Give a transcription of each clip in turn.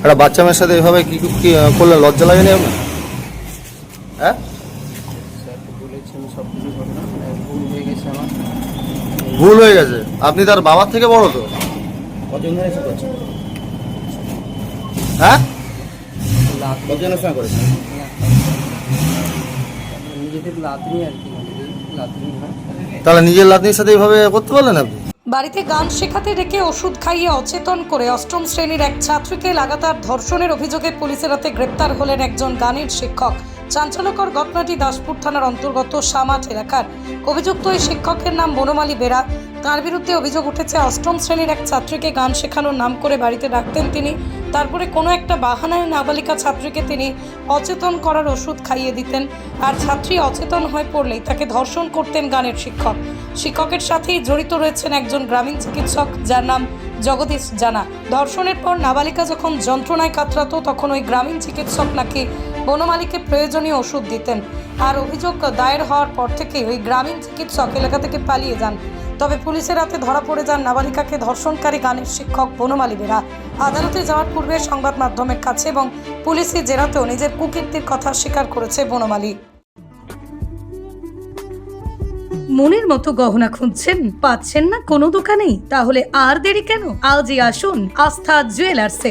একটা বাচ্চা মেয়ের সাথে এভাবে কি করলে লজ্জা লাগেনি আপনার? হ্যাঁ? ভুল হয়ে গেছে। আপনি তার বাবার থেকে বড় তো? হয়? তাহলে নিজের লাতনির সাথে এইভাবে করতে পারলেন আপনি? বাড়িতে গান শেখাতে রেখে ওষুধ খাইয়ে অচেতন করে অষ্টম শ্রেণির এক ছাত্রীকে লাগাতার ধর্ষণের অভিযোগে পুলিশের হাতে গ্রেপ্তার হলেন একজন গানের শিক্ষক। চাঞ্চল্যকর ঘটনাটি দাসপুর থানার অন্তর্গত সামাট এলাকার। অভিযুক্ত এই শিক্ষকের নাম বনমালী বেরা। তার বিরুদ্ধে অভিযোগ উঠেছে, অষ্টম শ্রেণির এক ছাত্রীকে গান শেখানোর নাম করে বাড়িতে ডাকতেন তিনি। তারপরে কোনো একটা বাহানায় নাবালিকা ছাত্রীকে তিনি অচেতন করার ওষুধ খাইয়ে দিতেন। আর ছাত্রী অচেতন হয়ে পড়লেই তাকে ধর্ষণ করতেন গানের শিক্ষক। শিক্ষকের সাথেই জড়িত রয়েছেন একজন গ্রামীণ চিকিৎসক যার নাম জগদীশ জানা। ধর্ষণের পর নাবালিকা যখন যন্ত্রণায় কাতরাতো, তখন ওই গ্রামীণ চিকিৎসক নাকি বনমালীকে প্রয়োজনীয় ওষুধ দিতেন। আর অভিযোগ দায়ের হওয়ার পর থেকে ওই গ্রামীণ চিকিৎসক এলাকা থেকে পালিয়ে যান। তবে পুলিশের হাতে ধরা পড়ে যান নাবালিকাকে ধর্ষণকারী গানের শিক্ষক বনমালী বেরা। আদালতে যাওয়ার পূর্বে সংবাদ মাধ্যমের কাছে এবং পুলিশি জেরাতেও নিজের কুকীর্তির কথা স্বীকার করেছে বনমালী। মনের মতো গহনা খুঁজছেন, পাচ্ছেন না কোনো দোকানেই? তাহলে আর দেরি কেন? আজই আসুন আস্থা জুয়েলার্সে।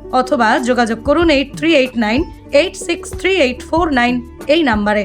অথবা যোগাযোগ করুন eight three eight nine eight six three eight four nine এই নাম্বারে।